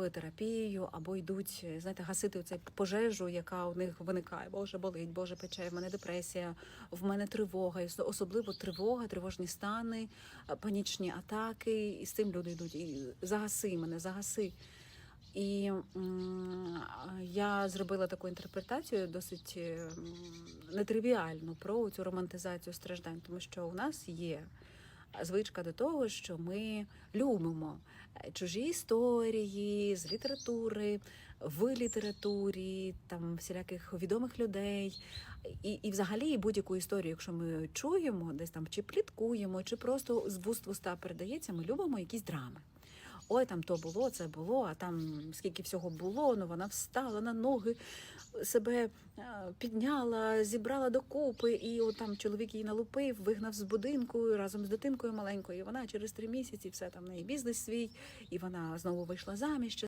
або терапією, або йдуть, знаєте, гасити цю пожежу, яка у них виникає. Боже, болить, Боже, пече, в мене депресія, в мене тривога, особливо тривога, тривожні стани, е, панічні атаки. І з цим люди йдуть. І загаси мене, загаси. І я зробила таку інтерпретацію досить м, нетривіальну про цю романтизацію страждань, тому що у нас є звичка до того, що ми любимо е, чужі історії з літератури, в літературі, там всіляких відомих людей. І, і взагалі будь-яку історію, якщо ми чуємо, десь там чи пліткуємо, чи просто з вуст в уста передається, ми любимо якісь драми. Ой, там то було, це було, а там скільки всього було, ну вона встала на ноги, себе е, підняла, зібрала докупи, і от там чоловік її налупив, вигнав з будинку разом з дитинкою маленькою. І вона через три місяці все там неї бізнес свій, і вона знову вийшла заміж.